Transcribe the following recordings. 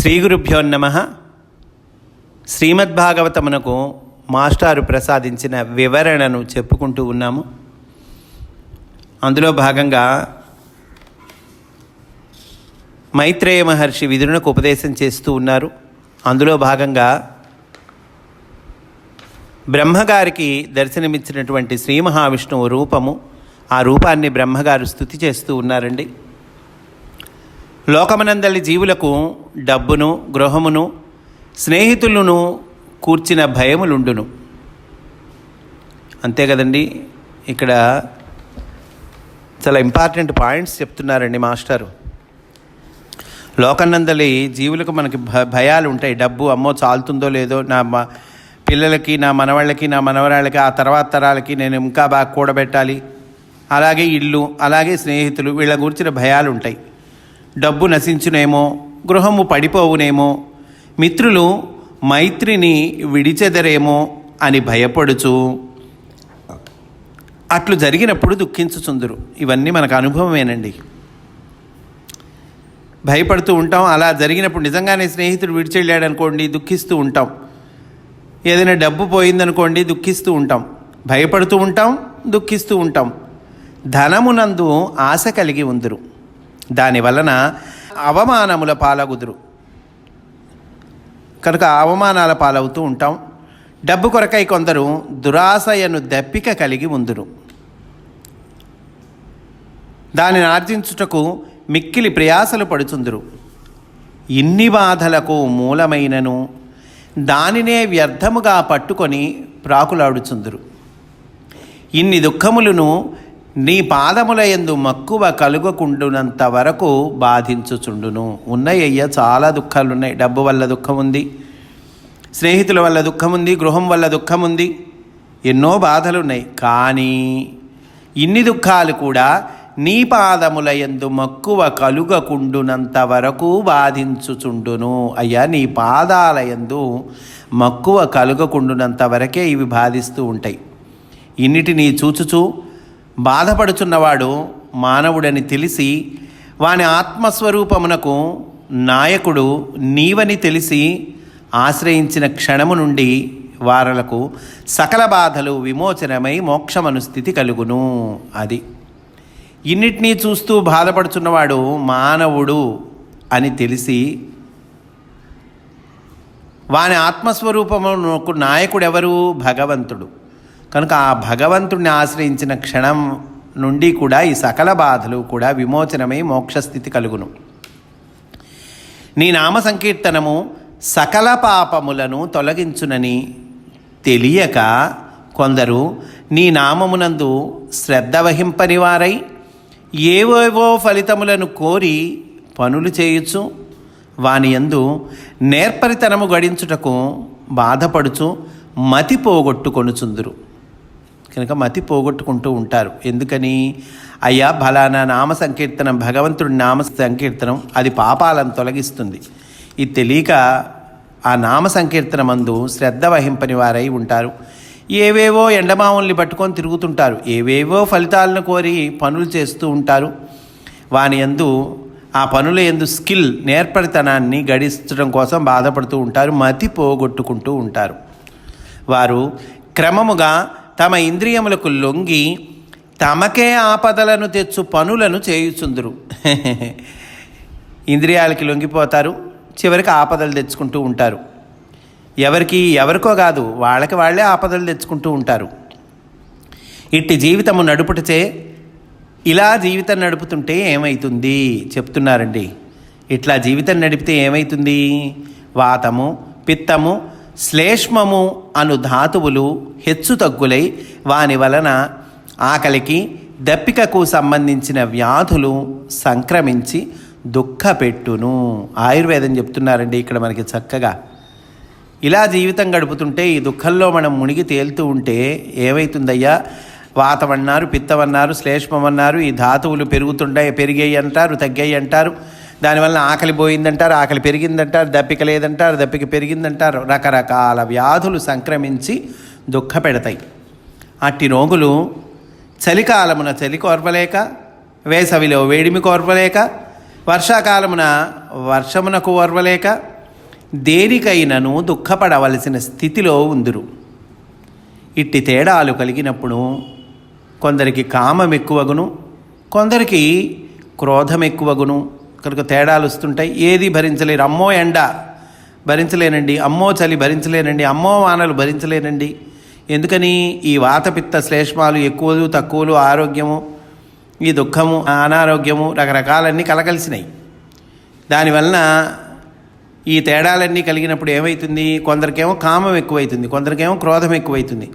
శ్రీ గురుభ్యో నమ. శ్రీమద్భాగవతమునకు మాస్టారు ప్రసాదించిన వివరణను చెప్పుకుంటూ ఉన్నాము. అందులో భాగంగా మైత్రేయ మహర్షి విదురునకు ఉపదేశం చేస్తూ ఉన్నారు. అందులో భాగంగా బ్రహ్మగారికి దర్శనమిచ్చినటువంటి శ్రీ మహావిష్ణువు రూపము ఆ రూపాన్ని బ్రహ్మగారు స్థుతి చేస్తూ ఉన్నారండి. లోకమనందలి జీవులకు డబ్బును గృహమును స్నేహితులను కూర్చిన భయములుండును. అంతే కదండి ఇక్కడ చాలా ఇంపార్టెంట్ పాయింట్స్ చెప్తున్నారండి మాస్టారు. లోకనందలి జీవులకు మనకి భ భయాలు ఉంటాయి డబ్బు అమ్మో చాలుతుందో లేదో నా మా పిల్లలకి నా మనవాళ్ళకి నా మనవరాళ్ళకి ఆ తర్వాత తరాలకి నేను ఇంకా బాగా కూడబెట్టాలి. అలాగే ఇల్లు అలాగే స్నేహితులు వీళ్ళ గురించిన భయాలు ఉంటాయి డబ్బు నశించునేమో గృహము పడిపోవునేమో మిత్రులు మైత్రిని విడిచెదరేమో అని భయపడుచు అట్లు జరిగినప్పుడు దుఃఖించుచుందురు. ఇవన్నీ మనకు అనుభవమేనండి. భయపడుతూ ఉంటాం. అలా జరిగినప్పుడు నిజంగానే స్నేహితుడు విడిచెళ్ళాడు అనుకోండి దుఃఖిస్తూ ఉంటాం. ఏదైనా డబ్బు పోయిందనుకోండి దుఃఖిస్తూ ఉంటాం. భయపడుతూ ఉంటాం దుఃఖిస్తూ ఉంటాం. ధనమునందు ఆశ కలిగి ఉందరు. దాని వలన అవమానముల పాలగుదురు. కనుక అవమానాల పాలవుతూ ఉంటాం. డబ్బు కొరకై కొందరు దురాశయను దప్పిక కలిగి ఉందురు. దానిని ఆర్జించుటకు మిక్కిలి ప్రయాసలు పడుచుందురు. ఇన్ని బాధలకు మూలమైనను దానినే వ్యర్థముగా పట్టుకొని ప్రాకులాడుచుందురు. ఇన్ని దుఃఖములను నీ పాదముల యందు మక్కువ కలుగకుండునంత వరకు బాధించుచుండును. ఉన్నాయ్య చాలా దుఃఖాలు ఉన్నాయి డబ్బు వల్ల దుఃఖం ఉంది స్నేహితుల వల్ల దుఃఖం ఉంది గృహం వల్ల దుఃఖం ఉంది ఎన్నో బాధలు ఉన్నాయి కానీ ఇన్ని దుఃఖాలు కూడా నీ పాదముల యందు మక్కువ కలుగకుండునంత వరకు బాధించుచుండును. అయ్యా నీ పాదాల యందు మక్కువ కలుగకుండునంత వరకే ఇవి బాధిస్తూ ఉంటాయి. ఇన్నిటినీ చూచుచూ బాధపడుచున్నవాడు మానవుడని తెలిసి వాని ఆత్మస్వరూపమునకు నాయకుడు నీవని తెలిసి ఆశ్రయించిన క్షణము నుండి వారలకు సకల బాధలు విమోచనమై మోక్షమను స్థితి కలుగును అది. ఇన్నిటినీ చూస్తూ బాధపడుచున్నవాడు మానవుడు అని తెలిసి వాని ఆత్మస్వరూపమునకు నాయకుడెవరు? భగవంతుడు. కనుక ఆ భగవంతుడిని ఆశ్రయించిన క్షణం నుండి కూడా ఈ సకల బాధలు కూడా విమోచనమై మోక్షస్థితి కలుగును. నీ నామ సంకీర్తనము సకల పాపములను తొలగించునని తెలియక కొందరు నీ నామమునందు శ్రద్ధ వహింపని వారై ఏవేవో ఫలితములను కోరి పనులు చేయొచ్చు వాని యందు నేర్పరితనము గడించుటకు బాధపడుచు మతి పోగొట్టుకొనుచుందురు. కనుక మతి పోగొట్టుకుంటూ ఉంటారు. ఎందుకని? అయ్యా ఫలానా నామ సంకీర్తనం భగవంతుడి నామ సంకీర్తనం అది పాపాలను తొలగిస్తుంది. ఇది తెలియక ఆ నామ సంకీర్తనమందు శ్రద్ధ వహింపని వారై ఉంటారు. ఏవేవో ఎండమావుల్ని పట్టుకొని తిరుగుతుంటారు. ఏవేవో ఫలితాలను కోరి పనులు చేస్తూ ఉంటారు. వాని యందు ఆ పనుల ఎందు స్కిల్ నేర్పరితనాన్ని గడిస్తడం కోసం బాధపడుతూ ఉంటారు. మతి పోగొట్టుకుంటూ ఉంటారు. వారు క్రమముగా తమ ఇంద్రియములకు లొంగి తమకే ఆపదలను తెచ్చు పనులను చేయుచుందురు. ఇంద్రియాలకి లొంగిపోతారు చివరికి ఆపదలు తెచ్చుకుంటూ ఉంటారు. ఎవరికి ఎవరికో కాదు వాళ్ళకి వాళ్ళే ఆపదలు తెచ్చుకుంటూ ఉంటారు. ఇట్టి జీవితము నడుపుటచే ఇలా జీవితం నడుపుతుంటే ఏమవుతుంది చెప్తున్నారండి. ఇట్లా జీవితం నడిపితే ఏమవుతుంది వాతము పిత్తము శ్లేష్మము అను ధాతువులు హెచ్చు తగ్గులై వాని వలన ఆకలికి దప్పికకు సంబంధించిన వ్యాధులు సంక్రమించి దుఃఖపెట్టును. ఆయుర్వేదం చెప్తున్నారండి ఇక్కడ మనకి చక్కగా. ఇలా జీవితం గడుపుతుంటే ఈ దుఃఖంలో మనం మునిగి తేలుతూ ఉంటే ఏమవుతుందయ్యా వాతమన్నారు పిత్తమన్నారు శ్లేష్మమన్నారు శ్లేష్మం అన్నారు ఈ ధాతువులు పెరుగుతుంటాయి పెరిగాయి అంటారు తగ్గాయి అంటారు. దానివల్ల ఆకలి పోయిందంటారు ఆకలి పెరిగిందంటారు దప్పిక లేదంటారు దప్పిక పెరిగిందంటారు. రకరకాల వ్యాధులు సంక్రమించి దుఃఖ పెడతాయి అట్టి రోగులు చలికాలమున చలి కోరపలేక వేసవిలో వేడిమి కోరపలేక వర్షాకాలమున వర్షమునకు ఓర్వలేక దేనికైనను దుఃఖపడవలసిన స్థితిలో ఉందురు. ఇట్టి తేడాలు కలిగినప్పుడు కొందరికి కామం ఎక్కువగును కొందరికి క్రోధం ఎక్కువగును కనుక తేడాలు వస్తుంటాయి. ఏది భరించలేరు. అమ్మో ఎండ భరించలేనండి. అమ్మో చలి భరించలేనండి. అమ్మో వానలు భరించలేనండి. ఎందుకని? ఈ వాతపిత్త శ్లేష్మాలు ఎక్కువలు తక్కువలు ఆరోగ్యము ఈ దుఃఖము అనారోగ్యము రకరకాలన్నీ కలగలిసినాయి దానివలన ఈ తేడాలన్నీ కలిగినప్పుడు ఏమవుతుంది కొందరికేమో కామం ఎక్కువైతుంది. కొందరికేమో క్రోధం ఎక్కువైతుంది.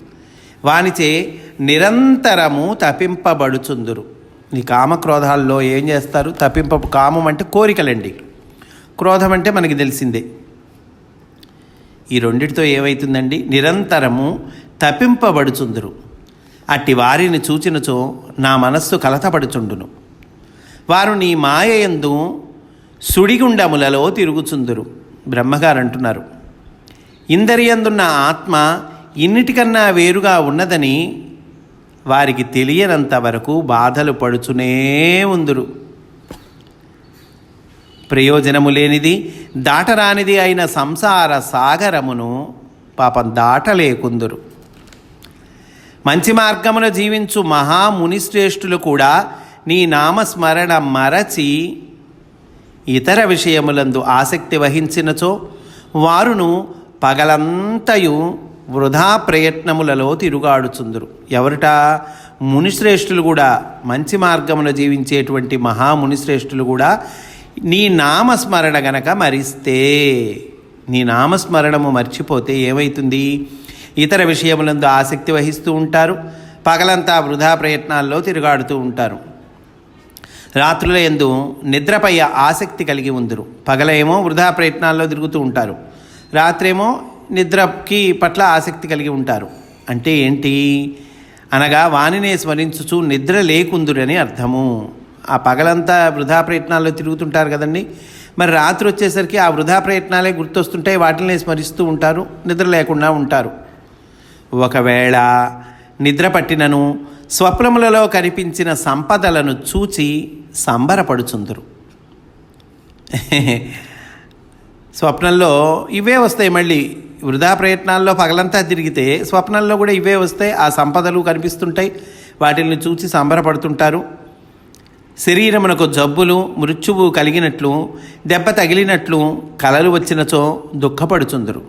వానిచే నిరంతరము తపింపబడుచుందురు నీ కామక్రోధాల్లో ఏం చేస్తారు? తప్పింప కామం అంటే కోరికలండి. క్రోధం అంటే మనకి తెలిసిందే. ఈ రెండిటితో ఏమవుతుందండి నిరంతరము తప్పింపబడుచుందురు. అట్టి వారిని చూచినచో నా మనస్సు కలతపడుచుండును. వారు నీ మాయయందు సుడిగుండములలో తిరుగుచుందురు. బ్రహ్మగారు అంటున్నారు. ఇందరియందున్న ఆత్మ ఇన్నిటికన్నా వేరుగా ఉన్నదని వారికి తెలియనంత వరకు బాధలు పడుచునే ఉందురు. ప్రయోజనము లేనిది దాటరానిది అయిన సంసార సాగరమును పాపం దాటలేకుందురు. మంచి మార్గమున జీవించు మహామునిశ్రేష్ఠులు కూడా నీ నామస్మరణ మరచి ఇతర విషయములందు ఆసక్తి వహించినచో వారును పగలంతయు వృధా ప్రయత్నములలో తిరుగాడుచుందురు. ఎవరిట? మునిశ్రేష్ఠులు కూడా మంచి మార్గమున జీవించేటువంటి మహామునిశ్రేష్ఠులు కూడా నీ నామస్మరణ గనక మరిస్తే నీ నామస్మరణము మర్చిపోతే ఏమవుతుంది ఇతర విషయములందు ఆసక్తి వహిస్తూ ఉంటారు. పగలంతా వృధా ప్రయత్నాల్లో తిరుగాడుతూ ఉంటారు. రాత్రుల ఎందు నిద్రపై ఆసక్తి కలిగి ఉందరు. పగలేమో వృధా ప్రయత్నాల్లో తిరుగుతూ ఉంటారు. రాత్రేమో నిద్రకి పట్ల ఆసక్తి కలిగి ఉంటారు. అంటే ఏంటి? అనగా వాణినే స్మరించుచు నిద్ర లేకుందురని అర్థము. ఆ పగలంతా వృధా ప్రయత్నాల్లో తిరుగుతుంటారు కదండి. మరి రాత్రి వచ్చేసరికి ఆ వృధా ప్రయత్నాలే గుర్తొస్తుంటాయి వాటిని స్మరిస్తూ ఉంటారు నిద్ర లేకుండా ఉంటారు. ఒకవేళ నిద్ర పట్టినను స్వప్నములలో కనిపించిన సంపదలను చూచి సంబరపడుచుందురు. స్వప్నంలో ఇవే వస్తాయి మళ్ళీ. వృధా ప్రయత్నాల్లో పగలంతా తిరిగితే స్వప్నంలో కూడా ఇవే వస్తాయి. ఆ సంపదలు కనిపిస్తుంటాయి. వాటిని చూసి సంబరపడుతుంటారు. శరీరమునకు జబ్బులు మృత్యువు కలిగినట్లు దెబ్బ తగిలినట్లు కలలు వచ్చినచో దుఃఖపడుచుందురు.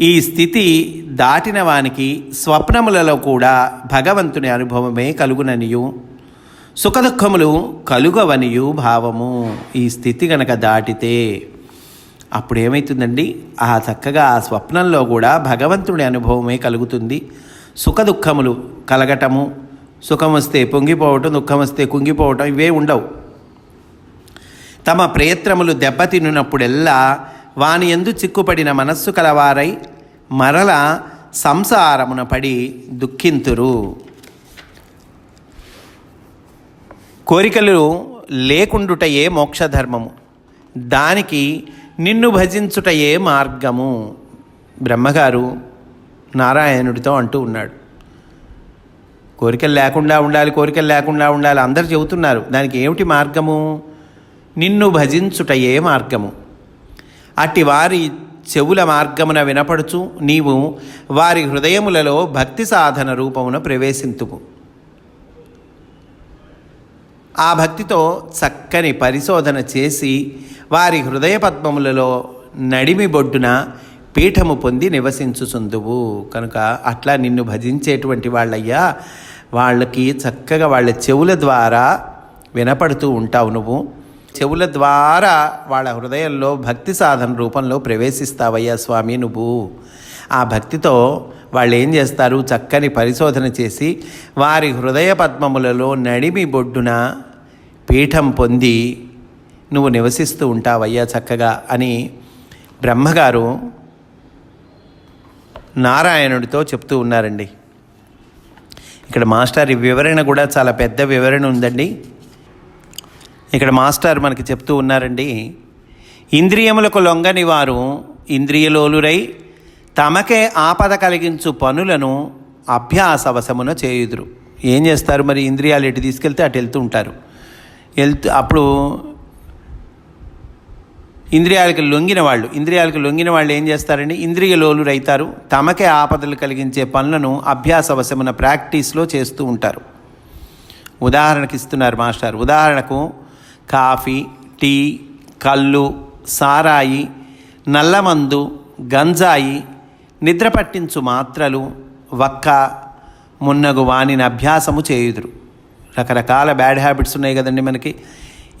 ఈ స్థితి దాటిన వానికి స్వప్నములలో కూడా భగవంతుని అనుభవమే కలుగుననియు. సుఖదుఖములు కలుగవనియు భావము. ఈ స్థితి గనక దాటితే అప్పుడు ఏమవుతుందండి ఆ చక్కగా ఆ స్వప్నంలో కూడా భగవంతుడి అనుభవమే కలుగుతుంది. సుఖదుఖములు కలగటము సుఖం వస్తే పొంగిపోవటం దుఃఖం వస్తే కుంగిపోవటం ఇవే ఉండవు. తమ ప్రయత్నములు దెబ్బతిన్నప్పుడెల్లా వాని ఎందు చిక్కుపడిన మనస్సు కలవారై మరల సంసారమున పడి దుఃఖింతురు. కోరికలు లేకుండుటయే మోక్షధర్మము. దానికి నిన్ను భజించుటయే మార్గము. బ్రహ్మగారు నారాయణుడితో అంటూ ఉన్నాడు. కోరికలు లేకుండా ఉండాలి కోరికలు లేకుండా ఉండాలి అందరు చెబుతున్నారు. దానికి ఏమిటి మార్గము? నిన్ను భజించుటయే మార్గము. అట్టి వారి చెవుల మార్గమున వినపడుచు నీవు వారి హృదయములలో భక్తి సాధన రూపమున ప్రవేశింతుము. ఆ భక్తితో చక్కని పరిశోధన చేసి వారి హృదయ పద్మములలో నడిమి బొడ్డున పీఠము పొంది నివసించుచుందువు. కనుక అట్లా నిన్ను భజించేటువంటి వాళ్ళయ్యా వాళ్ళకి చక్కగా వాళ్ళ చెవుల ద్వారా వినపడుతూ ఉంటావు నువ్వు. చెవుల ద్వారా వాళ్ళ హృదయంలో భక్తి సాధన రూపంలో ప్రవేశిస్తావయ్యా స్వామి నువ్వు. ఆ భక్తితో వాళ్ళు ఏం చేస్తారు? చక్కని పరిశోధన చేసి వారి హృదయ పద్మములలో నడిమి బొడ్డున పీఠం పొంది నువ్వు నివసిస్తూ ఉంటావయ్యా చక్కగా అని బ్రహ్మగారు నారాయణుడితో చెప్తూ ఉన్నారండి. ఇక్కడ మాస్టర్ ఈ వివరణ కూడా చాలా పెద్ద వివరణ ఉందండి. ఇక్కడ మాస్టర్ మనకి చెప్తూ ఉన్నారండి ఇంద్రియములకు లొంగని వారు ఇంద్రియలోలురై తమకే ఆపద కలిగించు పనులను అభ్యాసవశమున చేయుదురు. ఏం చేస్తారు మరి? ఇంద్రియాలు ఎటు తీసుకెళ్తే అటు వెళ్తూ ఉంటారు. వెళ్తూ అప్పుడు ఇంద్రియాలకు లొంగిన వాళ్ళు ఇంద్రియాలకు లొంగిన వాళ్ళు ఏం చేస్తారండి? ఇంద్రియ లోలు రైతారు. తమకే ఆపదలు కలిగించే పనులను అభ్యాసవశమున ప్రాక్టీస్లో చేస్తూ ఉంటారు. ఉదాహరణకి ఇస్తున్నారు మాస్టర్. ఉదాహరణకు కాఫీ టీ కళ్ళు సారాయి నల్లమందు గంజాయి నిద్ర పట్టించు మాత్రలు వక్క మున్నగు వాణిని అభ్యాసము చేయుదురు. రకరకాల బ్యాడ్ హ్యాబిట్స్ ఉన్నాయి కదండి మనకి.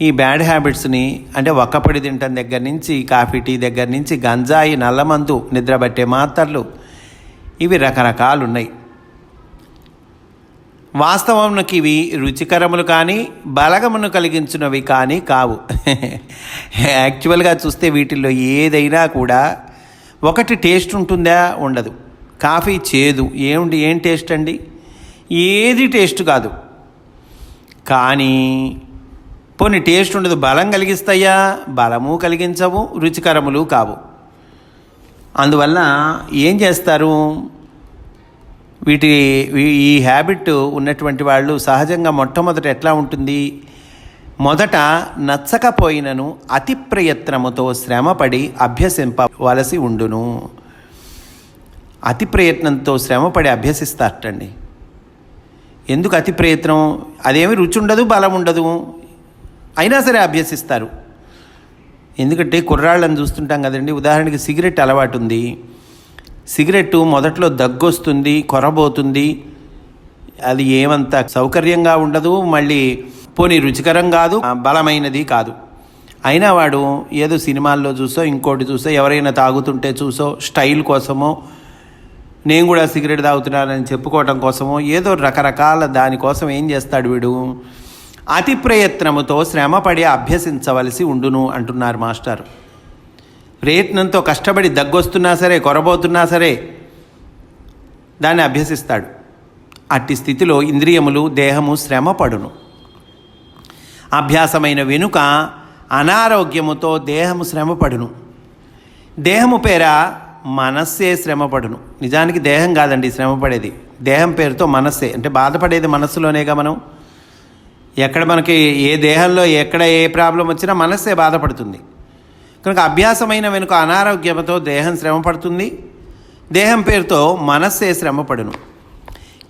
ఈ బ్యాడ్ హ్యాబిట్స్ని అంటే ఒక్కపొడి తింటం దగ్గర నుంచి కాఫీ టీ దగ్గర నుంచి గంజాయి నల్లమందు నిద్రపట్టే మాత్రలు ఇవి రకరకాలు ఉన్నాయి వాస్తవంకి ఇవి రుచికరములు కానీ బలగమును కలిగించినవి కానీ కావు. యాక్చువల్గా చూస్తే వీటిల్లో ఏదైనా కూడా ఒకటి టేస్ట్ ఉంటుందా? ఉండదు. కాఫీ చేదు. ఏమిటి ఏం టేస్ట్ అండి? ఏది టేస్ట్ కాదు. కానీ పోనీ టేస్ట్ ఉండదు. బలం కలిగిస్తాయా? బలము కలిగించవు. రుచికరములు కావు. అందువల్ల ఏం చేస్తారు? వీటి ఈ హ్యాబిట్ ఉన్నటువంటి వాళ్ళు సహజంగా మొట్టమొదట ఎట్లా ఉంటుంది? మొదట నచ్చకపోయినను అతి ప్రయత్నముతో శ్రమపడి అభ్యసింపవలసి ఉండును. అతి ప్రయత్నంతో శ్రమపడి అభ్యసిస్తారటండి. ఎందుకు అతి ప్రయత్నం? అదేమి రుచి ఉండదు బలం ఉండదు అయినా సరే అభ్యసిస్తారు. ఎందుకంటే కుర్రాళ్ళని చూస్తుంటాం కదండి. ఉదాహరణకి సిగరెట్ అలవాటు ఉంది సిగరెట్ మొదట్లో దగ్గొస్తుంది కొరబోతుంది. అది ఏమంత సౌకర్యంగా ఉండదు. మళ్ళీ పోనీ రుచికరం కాదు బలమైనది కాదు. అయినా వాడు ఏదో సినిమాల్లో చూసో ఇంకోటి చూసో ఎవరైనా తాగుతుంటే చూసో స్టైల్ కోసమో నేను కూడా సిగరెట్ తాగుతున్నానని చెప్పుకోవటం కోసమో ఏదో రకరకాల దానికోసం ఏం చేస్తాడు వీడు? అతి ప్రయత్నముతో శ్రమపడి అభ్యసించవలసి ఉండును అంటున్నారు మాస్టర్. ప్రయత్నంతో కష్టపడి దగ్గొస్తున్నా సరే కొరబోతున్నా సరే దాన్ని అభ్యసిస్తాడు. అట్టి స్థితిలో ఇంద్రియములు దేహము శ్రమపడును అభ్యాసమైన వెనుక అనారోగ్యముతో దేహము శ్రమపడును. దేహము పేర మనస్సే శ్రమపడును. నిజానికి దేహం కాదండి శ్రమపడేది. దేహం పేరుతో మనస్సే. అంటే బాధపడేది మనస్సులోనేగా మనం. ఎక్కడ మనకి ఏ దేహంలో ఎక్కడ ఏ ప్రాబ్లం వచ్చినా మనస్సే బాధపడుతుంది. కనుక అభ్యాసమైన వెనుక అనారోగ్యంతో దేహం శ్రమపడుతుంది. దేహం పేరుతో మనస్సే శ్రమపడును.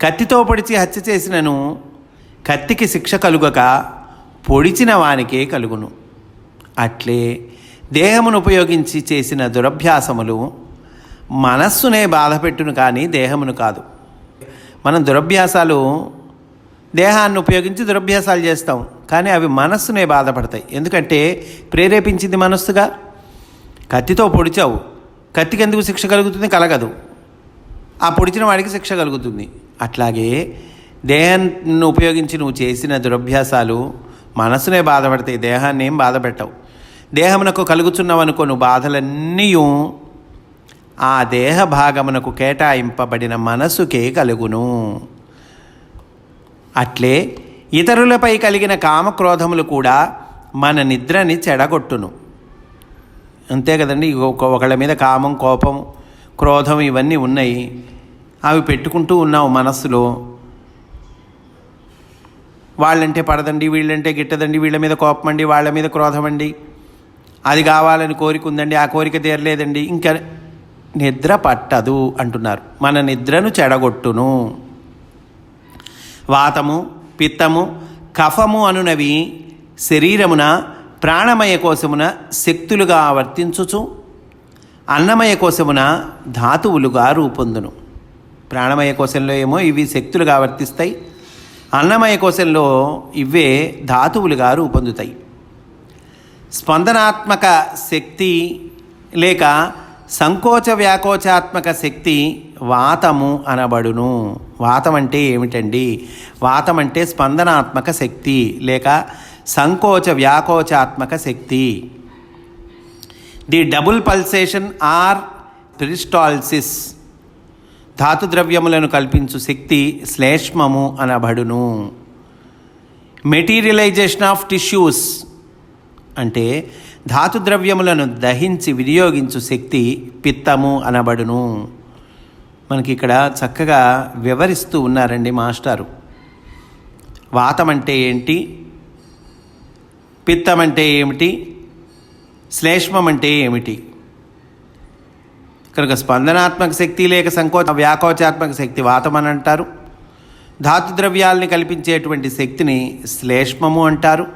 కత్తితో పొడిచి హత్య చేసినను కత్తికి శిక్ష కలుగక పొడిచిన వానికే కలుగును. అట్లే దేహమును ఉపయోగించి చేసిన దురభ్యాసములు మనస్సునే బాధపెట్టును కానీ దేహమును కాదు. మనం దురభ్యాసాలు దేహాన్ని ఉపయోగించి దురభ్యాసాలు చేస్తాం కానీ అవి మనస్సునే బాధపడతాయి. ఎందుకంటే ప్రేరేపించింది మనస్సుగా. కత్తితో పొడిచావు కత్తికి ఎందుకు శిక్ష కలుగుతుంది? కలగదు. ఆ పొడిచిన వాడికి శిక్ష కలుగుతుంది. అట్లాగే దేహాన్ని ఉపయోగించి నువ్వు చేసిన దురభ్యాసాలు మనసునే బాధపడతాయి దేహాన్ని ఏం బాధపెట్టవు. దేహమునకు కలుగుచున్నవనుకో నువ్వు బాధలన్నీ ఆ దేహ భాగమునకు కేటాయింపబడిన మనసుకే కలుగును. అట్లే ఇతరులపై కలిగిన కామక్రోధములు కూడా మన నిద్రని చెడగొట్టును. అంతే కదండి ఒక- ఒకళ్ళ మీద కామం కోపం క్రోధం ఇవన్నీ ఉన్నాయి. అవి పెట్టుకుంటూ ఉన్నావు మనస్సులో. వాళ్ళంటే పడదండి వీళ్ళంటే గిట్టదండి వీళ్ళ మీద కోపం అండి వాళ్ళ మీద క్రోధం అండి అది కావాలని కోరిక ఉందండి ఆ కోరిక తీరలేదండి. ఇంకా నిద్ర పట్టదు అంటున్నారు. మన నిద్రను చెడగొట్టును. వాతము పిత్తము కఫము అనునవి శరీరమున ప్రాణమయ కోశమున శక్తులుగా వర్తించుచు అన్నమయ కోశమున ధాతువులుగా రూపొందును. ప్రాణమయ కోశంలో ఏమో ఇవి శక్తులుగా వర్తిస్తాయి అన్నమయ కోశంలో ఇవే ధాతువులుగా రూపొందుతాయి. స్పందనాత్మక శక్తి లేక సంకోచ వ్యాకోచాత్మక శక్తి వాతము అనబడును. వాతం అంటే ఏమిటండి? వాతం అంటే స్పందనాత్మక శక్తి లేక సంకోచ వ్యాకోచాత్మక శక్తి. The double pulsation or peristalsis ధాతు ద్రవ్యములను కల్పించు శక్తి శ్లేష్మము అనబడును. మెటీరియలైజేషన్ ఆఫ్ టిష్యూస్ అంటే ధాతు ద్రవ్యములను దహించి వినియోగించు శక్తి పిత్తము అనబడును. మనకి ఇక్కడ చక్కగా వివరిస్తూ ఉన్నారండి మాస్టారు. వాతం అంటే ఏంటి? పిత్తం అంటే ఏమిటి? శ్లేష్మం అంటే ఏమిటి? కనుక స్పందనాత్మక శక్తి లేక సంకోచ వ్యాకోచాత్మక శక్తి వాతమని అంటారు. ధాతు ద్రవ్యాల్ని కల్పించేటువంటి శక్తిని శ్లేష్మము అంటారు.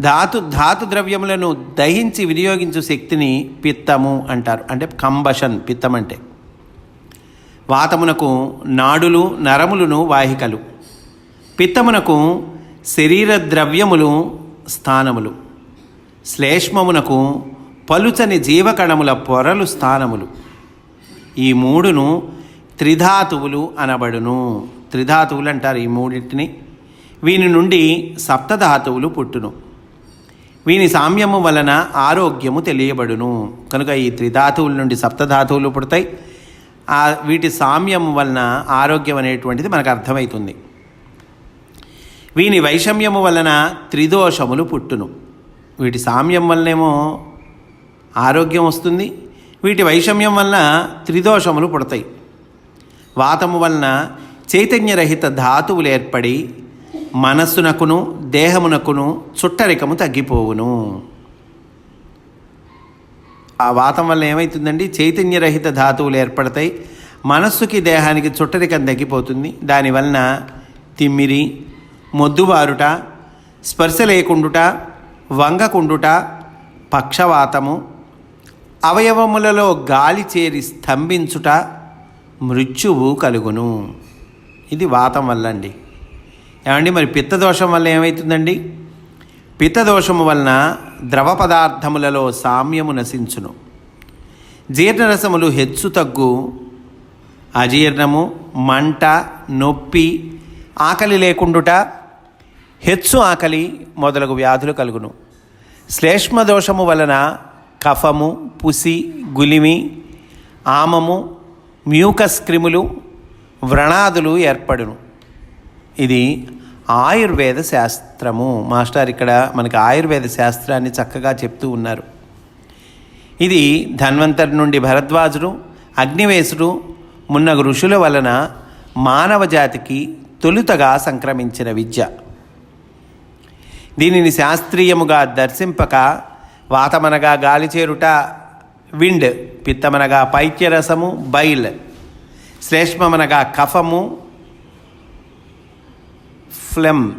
ధాతు ధాతు ద్రవ్యములను దహించి వినియోగించు శక్తిని పిత్తము అంటారు. అంటే కంబషన్ పిత్తం అంటే. వాతమునకు నాడులు నరములను వాహికలు. పిత్తమునకు శరీర ద్రవ్యములు స్థానములు. శ్లేష్మమునకు పలుచని జీవకణముల పొరలు స్థానములు. ఈ మూడును త్రిధాతువులు అనబడును. త్రిధాతువులు అంటారు ఈ మూడింటిని. వీని నుండి సప్తధాతువులు పుట్టును. వీని సామ్యము వలన ఆరోగ్యము తెలియబడును. కనుక ఈ త్రిధాతువుల నుండి సప్తధాతువులు పుడతాయి. ఆ వీటి సామ్యము వలన ఆరోగ్యం అనేటువంటిది మనకు అర్థమవుతుంది వీని వైషమ్యము వలన త్రిదోషములు పుట్టును. వీటి సామ్యం వలనేమో ఆరోగ్యం వస్తుంది. వీటి వైషమ్యం వలన త్రిదోషములు పుడతాయి. వాతము వలన చైతన్యరహిత ధాతువులు ఏర్పడి మనస్సునకును దేహమునకును చుట్టరికము తగ్గిపోవును. ఆ వాతం వల్ల ఏమవుతుందండి చైతన్యరహిత ధాతువులు ఏర్పడతాయి. మనస్సుకి దేహానికి చుట్టరికం తగ్గిపోతుంది. దానివలన తిమ్మిరి మొద్దుబారుట స్పర్శ లేకుండుట వంగకుండుట పక్షవాతము అవయవములలో గాలి చేరి స్తంభించుట మృత్యువు కలుగును. ఇది వాతం వల్ల అండి ఏమండి మరి పిత్తదోషం వల్ల ఏమవుతుందండి పిత్తదోషము వలన ద్రవ పదార్థములలో సామ్యము నశించును. జీర్ణరసములు హెచ్చు తగ్గు. అజీర్ణము మంట నొప్పి ఆకలి లేకుండుట హెచ్చు ఆకలి మొదలగు వ్యాధులు కలుగును. శ్లేష్మ దోషము వలన కఫము పుసి గులిమి ఆమము మ్యూకస్ క్రిములు వ్రణాదులు ఏర్పడును. ఇది ఆయుర్వేద శాస్త్రము. మాస్టర్ ఇక్కడ మనకి ఆయుర్వేద శాస్త్రాన్ని చక్కగా చెప్తూ ఉన్నారు. ఇది ధన్వంతరి నుండి భరద్వాజుడు అగ్నివేశుడు మున్నగు ఋషుల వలన మానవ జాతికి తొలుతగా సంక్రమించిన విద్య. దీనిని శాస్త్రీయముగా దర్శింపక వాతమనగా గాలి చేరుట విండ్ పిత్తమనగా పైత్యరసము బైల్. శ్లేష్మమనగా కఫము ఫ్లెమ్.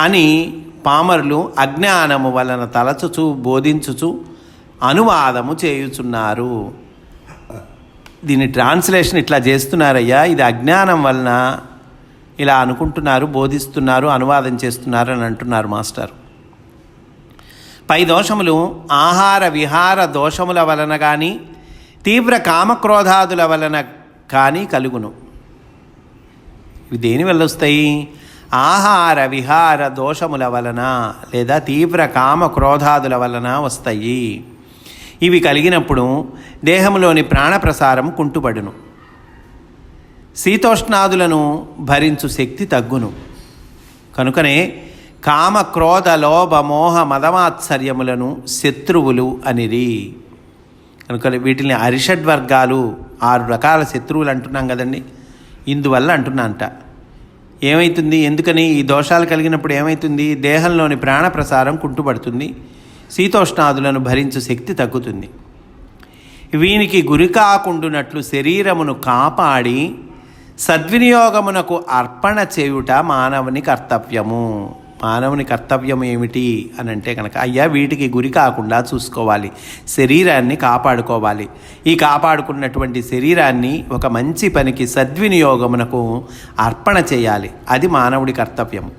అని పామరులు అజ్ఞానము వలన తలచుచు బోధించుచు అనువాదము చేయుచున్నారు. దీని ట్రాన్స్లేషన్ ఇట్లా చేస్తున్నారయ్యా. ఇది అజ్ఞానం వలన ఇలా అనుకుంటున్నారు బోధిస్తున్నారు అనువాదం చేస్తున్నారు అని అంటున్నారు మాస్టర్. పై దోషములు ఆహార విహార దోషముల వలన కానీ తీవ్ర కామక్రోధాదుల వలన కానీ కలుగును. ఇవి దేని వల్ల వస్తాయి? ఆహార విహార దోషముల వలన లేదా తీవ్ర కామ క్రోధాదుల వలన వస్తాయి. ఇవి కలిగినప్పుడు దేహంలోని ప్రాణప్రసారం కుంటుపడును. శీతోష్ణాదులను భరించు శక్తి తగ్గును. కనుకనే కామ క్రోధ లోభ మోహ మదమాత్సర్యములను శత్రువులు అనిరి. కనుక వీటిని అరిషడ్వర్గాలు ఆరు రకాల శత్రువులు అంటున్నాం కదండి. ఇందువల్ల అంటున్నా అంట ఏమవుతుంది ఎందుకని? ఈ దోషాలు కలిగినప్పుడు ఏమవుతుంది దేహంలోని ప్రాణప్రసారం కుంటుపడుతుంది. శీతోష్ణాదులను భరించు శక్తి తగ్గుతుంది. వీనికి గురి కాకుండునట్లు శరీరమును కాపాడి సద్వినియోగమునకు అర్పణ చేయుట మానవుని కర్తవ్యము. మానవుని కర్తవ్యం ఏమిటి అని అంటే కనుక అయ్యా వీటికి గురి కాకుండా చూసుకోవాలి శరీరాన్ని కాపాడుకోవాలి. ఈ కాపాడుకున్నటువంటి శరీరాన్ని ఒక మంచి పనికి సద్వినియోగమునకు అర్పణ చేయాలి. అది మానవుడి కర్తవ్యం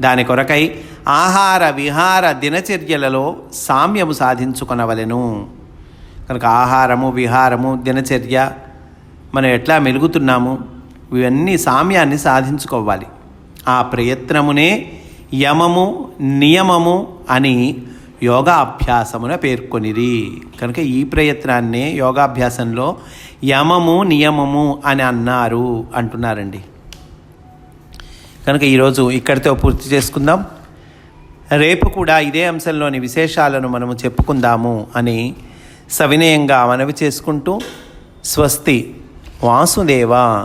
దాని కొరకై ఆహార విహార దినచర్యలలో సామ్యము సాధించుకొనవలెను. కనుక ఆహారము విహారము దినచర్య మనం ఎట్లా మెలుగుతున్నాము ఇవన్నీ సామ్యాన్ని సాధించుకోవాలి. ఆ ప్రయత్నమునే యమము నియమము అని యోగాభ్యాసమున పేర్కొనిరి. కనుక ఈ ప్రయత్నాన్నే యోగాభ్యాసంలో యమము నియమము అని అన్నారు అంటున్నారండి. కనుక ఈరోజు ఇక్కడితో పూర్తి చేసుకుందాం. రేపు కూడా ఇదే అంశంలోని విశేషాలను మనము చెప్పుకుందాము అని సవినయంగా మనవి చేసుకుంటూ స్వస్తి వాసుదేవ.